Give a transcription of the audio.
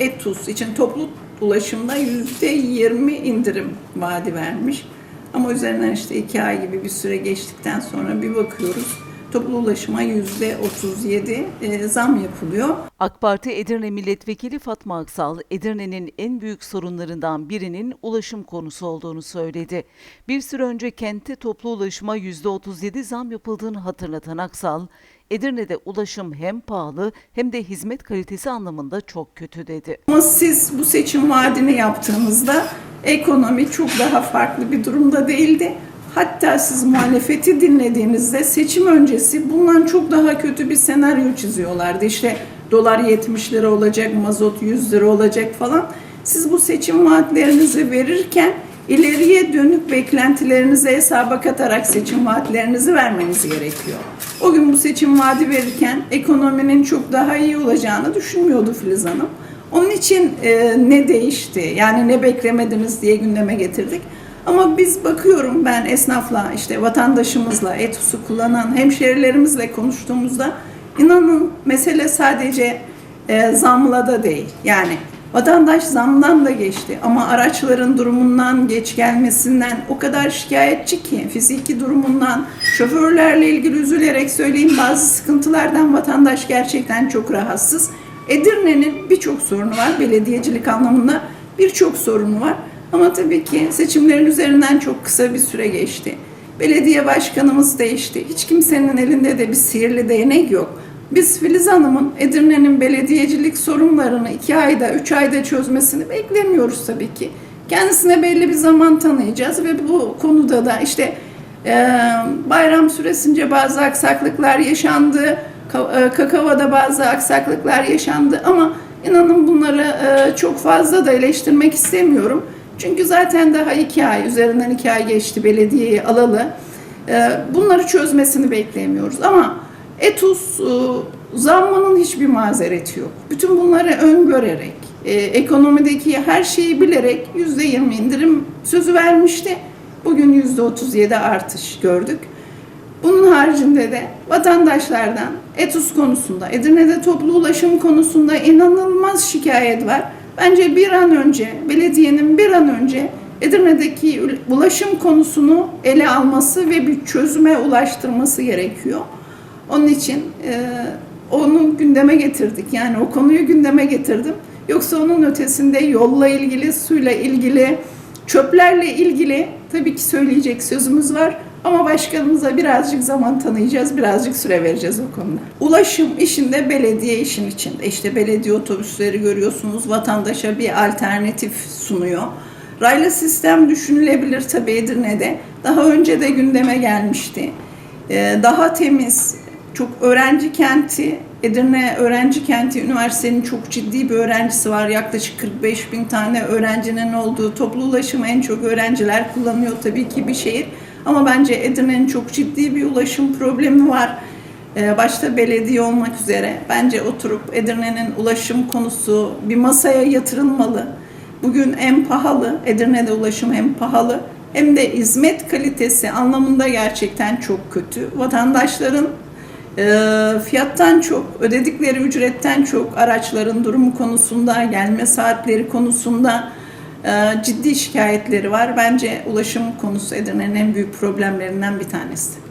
Etus için toplu ulaşımda %20 indirim vaadi vermiş. Ama üzerinden işte iki ay gibi bir süre geçtikten sonra bir bakıyoruz toplu ulaşıma %37 e, zam yapılıyor. AK Parti Edirne Milletvekili Fatma Aksal, Edirne'nin en büyük sorunlarından birinin ulaşım konusu olduğunu söyledi. Bir süre önce kentte toplu ulaşıma %37 zam yapıldığını hatırlatan Aksal, Edirne'de ulaşım hem pahalı hem de hizmet kalitesi anlamında çok kötü dedi. Ama siz bu seçim vaadini yaptığınızda ekonomi çok daha farklı bir durumda değildi. Hatta siz muhalefeti dinlediğinizde seçim öncesi bundan çok daha kötü bir senaryo çiziyorlardı. İşte dolar 70 lira olacak, mazot 100 lira olacak falan. Siz bu seçim vaatlerinizi verirken ileriye dönük beklentilerinizi hesaba katarak seçim vaatlerinizi vermeniz gerekiyor. O gün bu seçim vaadi verirken ekonominin çok daha iyi olacağını düşünmüyordu Filiz Hanım. Onun için e, ne değişti, yani ne beklemediniz diye gündeme getirdik. Ama biz bakıyorum ben esnafla, işte vatandaşımızla, ETUS'u kullanan hemşerilerimizle konuştuğumuzda inanın mesele sadece e, zamla da değil. Yani vatandaş zamdan da geçti ama araçların durumundan, geç gelmesinden o kadar şikayetçi ki fiziki durumundan, şoförlerle ilgili üzülerek söyleyeyim bazı sıkıntılardan vatandaş gerçekten çok rahatsız. Edirne'nin birçok sorunu var, belediyecilik anlamında birçok sorunu var. Ama tabii ki seçimlerin üzerinden çok kısa bir süre geçti. Belediye başkanımız değişti. Hiç kimsenin elinde de bir sihirli değnek yok. Biz Filiz Hanım'ın Edirne'nin belediyecilik sorunlarını iki ayda, üç ayda çözmesini beklemiyoruz tabii ki. Kendisine belli bir zaman tanıyacağız ve bu konuda da işte e, bayram süresince bazı aksaklıklar yaşandı. E, Kakava'da bazı aksaklıklar yaşandı ama inanın bunları e, çok fazla da eleştirmek istemiyorum. Çünkü zaten daha iki ay, üzerinden iki ay geçti belediyeyi alalı. Ee, Bunları çözmesini beklemiyoruz. Ama ETUS e, zammının hiçbir mazereti yok. Bütün bunları öngörerek, e, ekonomideki her şeyi bilerek yüzde yirmi indirim sözü vermişti. Bugün yüzde otuz yedi artış gördük. Bunun haricinde de vatandaşlardan ETUS konusunda, Edirne'de toplu ulaşım konusunda inanılmaz şikayet var. Bence bir an önce, belediyenin bir an önce Edirne'deki ulaşım konusunu ele alması ve bir çözüme ulaştırması gerekiyor. Onun için e, onu gündeme getirdik. Yani o konuyu gündeme getirdim. Yoksa onun ötesinde yolla ilgili, suyla ilgili, çöplerle ilgili tabii ki söyleyecek sözümüz var. Ama başkanımıza birazcık zaman tanıyacağız, birazcık süre vereceğiz o konuda. Ulaşım işinde belediye işin içinde. İşte belediye otobüsleri görüyorsunuz, vatandaşa bir alternatif sunuyor. Raylı sistem düşünülebilir tabii Edirne'de. Daha önce de gündeme gelmişti. Ee, Daha temiz, çok öğrenci kenti, Edirne öğrenci kenti, üniversitenin çok ciddi bir öğrencisi var. Yaklaşık 45 bin tane öğrencinin olduğu toplu ulaşımı en çok öğrenciler kullanıyor tabii ki bir şehir. Ama bence Edirne'nin çok ciddi bir ulaşım problemi var. Ee, Başta belediye olmak üzere bence oturup Edirne'nin ulaşım konusu bir masaya yatırılmalı. Bugün en pahalı, Edirne'de ulaşım hem pahalı hem de hizmet kalitesi anlamında gerçekten çok kötü. Vatandaşların e, fiyattan çok, ödedikleri ücretten çok araçların durumu konusunda, gelme saatleri konusunda ciddi şikayetleri var. Bence ulaşım konusu Edirne'nin en büyük problemlerinden bir tanesi.